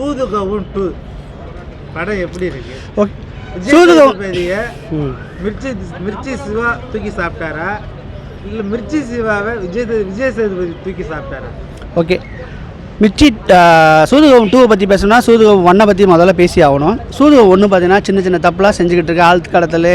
சூதுகவும் two படம் எப்படி இருக்கு? ம். மிர்ச்சி மிர்ச்சி சிவா தூக்கி சாப்பிட்டாரா? இல்லை மிர்ச்சி சிவாவை விஜய் விஜய் சேதுபதி தூக்கி சாப்பிட்டாரா? ஓகே. மிச்சி சூதுகம் டூவை பற்றி பேசணும்னா சூதுகம் ஒன்னை பற்றி முதல்ல பேசி ஆகணும். சூதுகம் ஒன்று பார்த்தீங்கன்னா சின்ன சின்ன தப்புலாம் செஞ்சுக்கிட்டு இருக்கு ஆழ்த்து கடத்தல்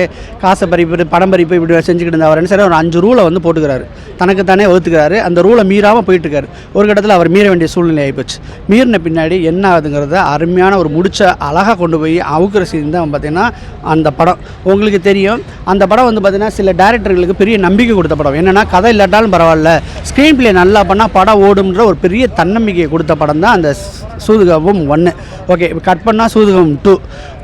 காசை பறிப்பு படம் பறிப்பு இப்படி செஞ்சுக்கிட்டு இருந்த அவர் என்ன சரி ஒரு அஞ்சு ரூலை வந்து போட்டுக்கிறாரு. தனக்குத்தானே ஒத்துக்கிறாரு அந்த ரூலை மீறாமல் போயிட்டுருக்காரு ஒரு கட்டத்தில் அவர் மீற வேண்டிய சூழ்நிலை ஆகிப்போச்சு மீறின பின்னாடி என்ன ஆகுதுங்கிறத அருமையான ஒரு முடிச்ச அழகாக கொண்டு போய் அவுக்கிற சீன் தான் பார்த்தீங்கன்னா அந்த படம். உங்களுக்கு தெரியும் அந்த படம் வந்து பார்த்தீங்கன்னா சில டேரக்டர்களுக்கு பெரிய நம்பிக்கை கொடுத்த படம். என்னென்னா கதை இல்லாட்டாலும் பரவாயில்ல. ஸ்க்ரீன் பிளே நல்லா பண்ணால் படம் ஓடும்ன்ற ஒரு பெரிய தன்னம்பிக்கையை கொடுத்த படம் தான் அந்த சூதுகவும் ஒன்று ஓகே இப்போ கட் பண்ணால் சூதுகம் டூ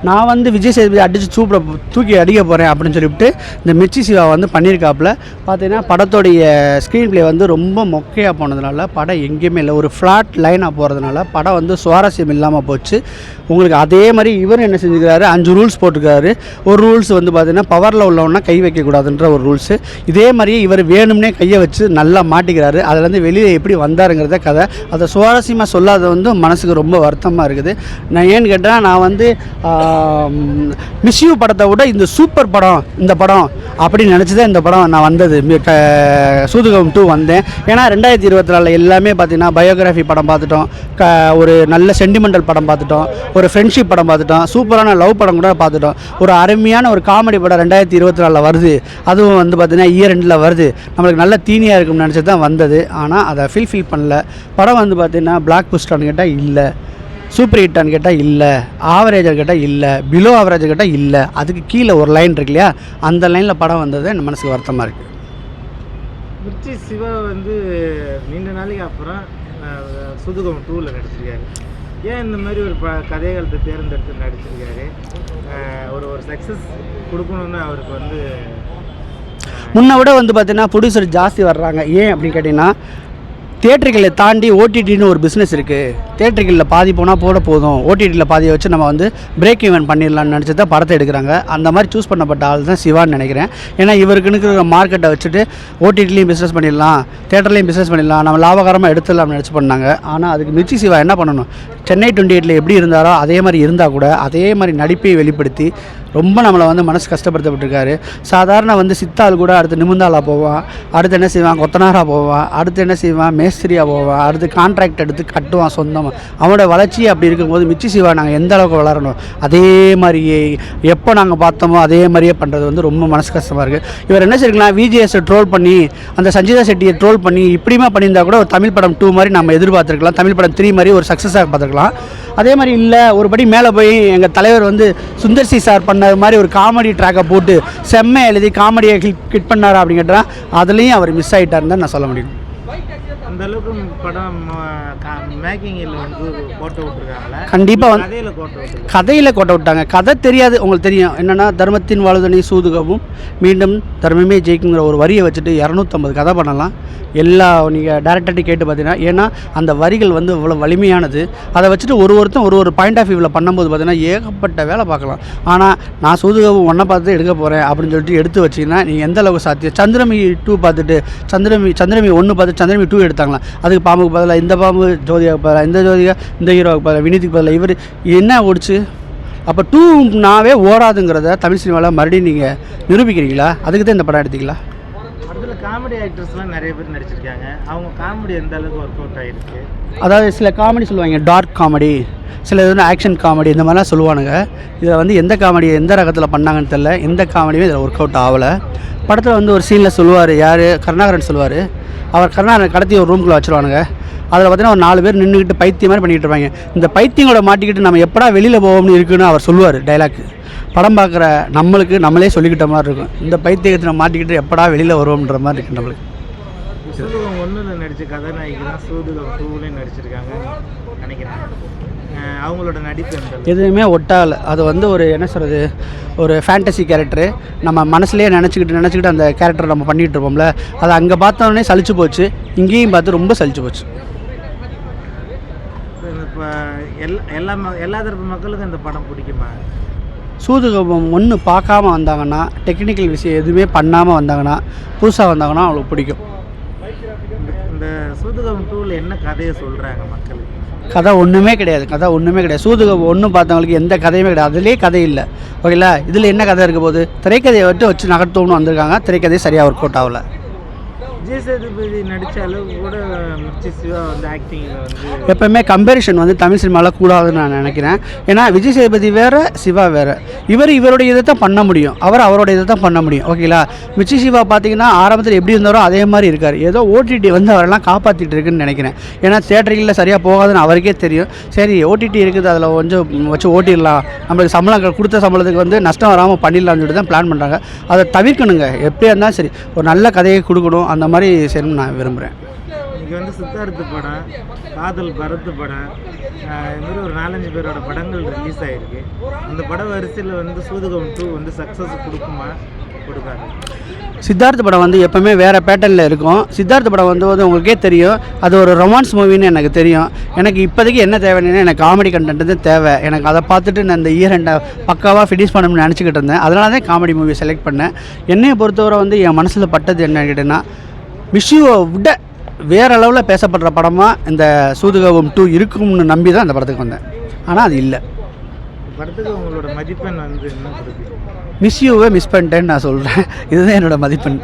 நான் வந்து விஜய் சேதுபதி அடித்து சூப்பரை தூக்கி அடிக்க போகிறேன் அப்படின்னு சொல்லிவிட்டு இந்த மிர்ச்சி சிவா வந்து பண்ணியிருக்காப்புல. பார்த்தீங்கன்னா படத்தோடைய ஸ்க்ரீன் ப்ளே வந்து ரொம்ப மொக்கையாக போனதுனால படம் எங்கேயுமே இல்லை. ஒரு ஃப்ளாட் லைனாக போகிறதுனால படம் வந்து சுவாரஸ்யம் இல்லாமல் போச்சு. உங்களுக்கு அதே மாதிரி இவர் என்ன செஞ்சுக்கிறாரு? அஞ்சு ரூல்ஸ் போட்டுக்கிறாரு ஒரு ரூல்ஸ் வந்து பார்த்தீங்கன்னா பவரில் உள்ளவனா கை வைக்கக்கூடாதுன்ற ஒரு ரூல்ஸு இதே மாதிரியே இவர் வேணும்னே கையை வச்சு நல்லா மாட்டிக்கிறாரு. அதுலேருந்து வெளியே எப்படி வந்தாருங்கிறத கதை. அதை சுவாரஸ்யமாக சொல்லாத வந்து மனசுக்கு ரொம்ப வருத்தமாக இருக்குது. நான் ஏன்னு கேட்டால் நான் வந்து மிஸ்யூ படத்தை விட இந்த சூப்பர் படம் இந்த படம் அப்படின்னு நினச்சி தான் இந்த படம் நான் வந்தது. சூதுகம் டூ வந்தேன். ஏன்னா ரெண்டாயிரத்தி இருபத்தி நாலில் எல்லாமே பார்த்தீங்கன்னா பயோகிராஃபி படம் பார்த்துட்டோம் க ஒரு நல்ல சென்டிமெண்டல் படம் பார்த்துட்டோம் ஒரு ஃப்ரெண்ட்ஷிப் படம் பார்த்துட்டோம் சூப்பரான லவ் படம் கூட பார்த்துட்டோம் ஒரு அருமையான ஒரு காமெடி படம் ரெண்டாயிரத்தி இருபத்தி நாலில் வருது. அதுவும் வந்து பார்த்தீங்கன்னா இயர் ரெண்டில் வருது. நம்மளுக்கு நல்ல தீனியாக இருக்கும்னு நினச்சி தான் வந்தது. ஆனால் அதை ஃபில்ஃபில் பண்ணல. படம் வந்து பார்த்தீங்கன்னா பிளாக் புஸ்டான்னு கேட்டால் இல்லை. சூப்பர் ஹிட்டான்னு கேட்டால் இல்லை. ஆவரேஜாக கேட்டால் இல்லை. பிலோ ஆவரேஜ் கேட்டால் இல்லை. அதுக்கு கீழே ஒரு லைன் இருக்கு இல்லையா? அந்த லைனில் படம் வந்தது என் மனசுக்கு வருத்தமாக இருக்குது மிர்ச்சி சிவா வந்து நீண்ட நாளைக்கு அப்புறம் சூதுகம் டூவில் நடிச்சிருக்காரு. ஏன் இந்த மாதிரி ஒரு ப கதைகளத்தை தேர்ந்தெடுத்து நடிச்சிருக்காரு? ஒரு ஒரு சக்ஸஸ் கொடுக்கணும்னு அவருக்கு வந்து முன்ன விட வந்து பார்த்தீங்கன்னா ப்ரொடியூசர் ஜாஸ்தி வர்றாங்க. ஏன் அப்படின்னு கேட்டிங்கன்னா தேட்டர்களை தாண்டி ஓடிடின்னு ஒரு பிஸ்னஸ் இருக்குது தேட்டர்களில் பாதி போனால் போட போதும். ஓடிடியில் பாதியை வச்சு நம்ம வந்து பிரேக் ஈவன் பண்ணிடலாம்னு நினச்சி தான் படத்தை எடுக்கிறாங்க. அந்த மாதிரி சூஸ் பண்ணப்பட்ட ஆள் தான் சிவான்னு நினைக்கிறேன். ஏன்னா இவருக்குன்னு இருக்கிற மார்க்கெட்டை வச்சுட்டு ஓடிடிலையும் பிஸ்னஸ் பண்ணிடலாம். தேட்டர்லையும் பிஸ்னஸ் பண்ணிடலாம். நம்ம லாபகரமாக எடுத்துடலாம்னு நினச்சி பண்ணாங்க. ஆனால் அதுக்கு மிர்ச்சி சிவா என்ன பண்ணணும்? சென்னை டுவெண்ட்டி எயிட்டில் எப்படி இருந்தாரோ அதே மாதிரி இருந்தால் கூட அதே மாதிரி நடிப்பை வெளிப்படுத்தி ரொம்ப நம்மளை வந்து மனசு கஷ்டப்படுத்தப்பட்டிருக்காரு. சாதாரண வந்து சித்தாள் கூட அடுத்து நிமிந்தாளா போவான் அடுத்து என்ன செய்வான் கொத்தனாரா போவான் அடுத்து என்ன செய்வான் மே போவான் அடுத்து கான்ட்ராக்ட் எடுத்து கட்டுவான் சொந்தமாக அவனோட வளர்ச்சி அப்படி இருக்கும்போது மிச்சி சிவா நாங்கள் எந்த அளவுக்கு வளரணும்? அதே மாதிரியே எப்போ நாங்கள் பார்த்தோமோ அதே மாதிரியே பண்ணுறது வந்து ரொம்ப மனசு கஷ்டமாக இருக்குது இவர் என்ன செய்யலாம் விஜிஎஸை ட்ரோல் பண்ணி அந்த சஞ்சிதா செட்டியை ட்ரோல் பண்ணி இப்படிமா பண்ணியிருந்தா கூட ஒரு தமிழ் படம் டூ மாதிரி நம்ம எதிர்பார்த்துருக்கலாம். தமிழ் படம் த்ரீ மாதிரி ஒரு சக்ஸஸாக பார்த்துருக்கலாம். அதே மாதிரி இல்லை ஒரு படி மேலே போய் எங்கள் தலைவர் வந்து சுந்தர்சி சார் பண்ணது மாதிரி ஒரு காமெடி ட்ராக்கை போட்டு செம்மை எழுதி காமெடியை கிட் கிட் பண்ணார் அப்படின்னு கேட்டால் அதுலேயும் அவர் மிஸ் ஆகிட்டாருன்னு தான் நான் சொல்ல முடியும். அந்த அளவுக்கு படம் மேக்கிங்கில் வந்து கோட்டை விட்டுருக்காங்களா. கண்டிப்பா வந்து- கதையில் கோட்டை கதையில் கொட்ட விட்டாங்க. கதை தெரியாது உங்களுக்கு தெரியும். என்னென்னா தர்மத்தின் வாழ்தனை சூதுகவும் மீண்டும் தர்மமே ஜெயிக்குங்கிற ஒரு வரியை வச்சுட்டு இரநூத்தம்பது கதை பண்ணலாம். எல்லா நீங்கள் டேரக்டர்ட்டி கேட்டு பார்த்தீங்கன்னா ஏன்னா அந்த வரிகள் வந்து இவ்வளோ வலிமையானது. அதை வச்சுட்டு ஒரு ஒருத்தன் ஒரு ஒரு பாயிண்ட் ஆஃப் வியூவில் பண்ணும்போது பார்த்தீங்கன்னா ஏகப்பட்ட வேலை பார்க்கலாம். ஆனால் நான் சூதுகவும் ஒன்றை பார்த்து எடுக்க போகிறேன் அப்படின்னு சொல்லிட்டு எடுத்து வச்சிங்கன்னா நீங்கள் எந்த அளவுக்கு சாத்தியம்? சந்திரமி டூ பார்த்துட்டு சந்திரமி சந்திரமி ஒன்று பார்த்து சந்திரமி டூ எடுத்தாங்களா அதுக்கு பாம்புக்கு பதிலாக இந்த பாம்பு ஜோதியாவுக்கு பதிலாக இந்த ஜோதிகா இந்த ஹீரோவுக்கு பதிலாக வினீத்துக்கு பதிலாக இவர் என்ன ஓடிச்சு? அப்போ டூ நாவே ஓடாதுங்கிறத தமிழ் சினிமாவில் மறுபடியும் நீங்கள் நிரூபிக்கிறீங்களா? அதுக்கு தான் இந்த படம் எடுத்தீங்களா? அதில் காமெடி ஆக்டர்ஸ்லாம் நிறைய பேர் நடிச்சிருக்காங்க. அவங்க காமெடி எந்த அளவுக்கு ஒர்க் அவுட் ஆகிருக்கு அதாவது சில காமெடி சொல்லுவாங்க டார்க் காமெடி சில இது ஆக்ஷன் காமெடி இந்த மாதிரிலாம் சொல்லுவானுங்க. இதில் வந்து எந்த காமெடி எந்த ரகத்தில் பண்ணாங்கன்னு தெரில எந்த காமெடியுமே இதில் ஒர்க் அவுட் ஆகலை. படத்தில் வந்து ஒரு சீனில் சொல்லுவார் யார்? கருணாகரன் சொல்லுவார் அவர் கருணாகரன் கடத்தி ஒரு ரூம்குள்ளே வச்சுருவானுங்க. அதில் பார்த்தீங்கன்னா ஒரு நாலு பேர் நின்றுக்கிட்டு பைத்தியம் மாதிரி பண்ணிக்கிட்டு இருப்பாங்க. இந்த பைத்தியங்களோட மாட்டிக்கிட்டு நம்ம எப்படா வெளியில் போவோம்னு இருக்குன்னு அவர் சொல்லுவார் டைலாக் படம் பார்க்குற நம்மளுக்கு நம்மளே சொல்லிக்கிட்ட மாதிரி இருக்கும். இந்த பைத்தியத்தை மாட்டிக்கிட்டு எப்படா வெளியில் வருவோம்ன்ற மாதிரி இருக்கு நம்மளுக்கு. ஒன்றில் நடித்த கதாநாயகி தான் சூதுகம் டூலையும் நடிச்சிருக்காங்க நினைக்கிறேன். அவங்களோட நடிப்பு? எதுவுமே ஒட்டாகலை அது வந்து ஒரு என்ன சொல்கிறது ஒரு ஃபேண்டசி கேரக்டரு நம்ம மனசுலேயே நினச்சிக்கிட்டு நினச்சிக்கிட்டு அந்த கேரக்டர் நம்ம பண்ணிகிட்டு இருப்போம்ல. அது அங்கே பார்த்தோன்னே சலிச்சு போச்சு. இங்கேயும் பார்த்து ரொம்ப சலிச்சு போச்சு. இப்போ எல்லா எல்லா எல்லா தரப்பு மக்களுக்கும் இந்த படம் பிடிக்குமா? சூதுகபம் ஒன்று பார்க்காம வந்தாங்கன்னா டெக்னிக்கல் விஷயம் எதுவுமே பண்ணாமல் வந்தாங்கன்னா புதுசாக வந்தாங்கன்னா அவங்களுக்கு பிடிக்கும். இந்த சூதுகம் டூவில் என்ன கதையை சொல்கிறாங்க மக்களுக்கு கதை ஒன்றுமே கிடையாது. கதை ஒன்றுமே கிடையாது. சூதுகம் ஒன்றும் பார்த்தவங்களுக்கு எந்த கதையுமே கிடையாது. அதுலேயே கதை இல்லை. ஓகேங்களா? இதில் என்ன கதை இருக்க போகுது? திரைக்கதையை விட்டு வச்சு நகர்த்தோம்னு வந்திருக்காங்க. திரைக்கதை சரியாக ஒர்க் அவுட் ஆகல. விஜய் சேதுபதி நடித்த அளவு கூட சிவா வந்து ஆக்டிங்கில் வந்து எப்போவுமே கம்பேரிஷன் வந்து தமிழ் சினிமாவில் கூடாதுன்னு நான் நினைக்கிறேன். ஏன்னா விஜய் சேதுபதி வேறு சிவா வேறு. இவர் இவருடைய இதை தான் பண்ண முடியும். அவர் அவரோட இதை தான் பண்ண முடியும். ஓகேங்களா மிச்சி சிவா பார்த்தீங்கன்னா ஆரம்பத்தில் எப்படி இருந்தாரோ அதே மாதிரி இருக்கார். ஏதோ ஓடிடி வந்து அவரெல்லாம் காப்பாற்றிட்டு இருக்குன்னு நினைக்கிறேன். ஏன்னா தேட்டர்களில் சரியாக போகாதுன்னு அவருக்கே தெரியும். சரி ஓடிடி இருக்குது. அதில் கொஞ்சம் வச்சு ஓட்டிடலாம். நம்மளுக்கு சம்பளம் கொடுத்த சம்பளத்துக்கு வந்து நஷ்டம் வராமல் பண்ணிடலாம்னு சொல்லிட்டு தான் பிளான் பண்ணுறாங்க அதை தவிர்க்கணுங்க. எப்படியா இருந்தாலும் சரி ஒரு நல்ல கதையை கொடுக்கணும். அந்த மாதிரி செய்யணும்னு நான் விரும்புகிறேன் இங்கே வந்து சித்தார்த்து படம் காதல் பரத் படம் ஆஹ் இது மாதிரி ஒரு நாலஞ்சு பேரோட படங்கள் ரிலீஸ் ஆகிருக்கு அந்த பட வரிசையில் வந்து சூதுகம் டூ வந்து சக்ஸஸ் கொடுக்குமா? கொடுக்காது. சித்தார்த் படம் வந்து எப்போவுமே வேறு பேட்டர்னில் இருக்கும். சித்தார்த் படம் வந்து வந்து உங்களுக்கே தெரியும். அது ஒரு ரொமான்ஸ் மூவின்னு எனக்கு தெரியும். எனக்கு இப்போதைக்கு என்ன தேவைன்னா எனக்கு காமெடி கண்டென்ட் தான் தேவை. எனக்கு அதை பார்த்துட்டு நான் இந்த இயர் ரெண்டை பக்காவாக ஃபினிஷ் பண்ணணும்னு நினச்சிக்கிட்டு இருந்தேன். அதனால தான் காமெடி மூவி செலக்ட் பண்ணேன். என்னையை பொறுத்தவரை வந்து என் மனசில் பட்டது என்னன்னு கேட்டேன்னா மிஷ்யூவை விட வேறு அளவில் பேசப்படுற படமாக இந்த சூதுகவும் டூ இருக்கும்னு நம்பி தான் அந்த படத்துக்கு வந்தேன். ஆனால் அது இல்லை. படத்துக்கு உங்களோட மதிப்பெண் வந்து என்ன மிஸ்யூவை மிஸ் பண்ணிட்டேன்னு நான் சொல்கிறேன் இதுதான் என்னோட மதிப்பெண்.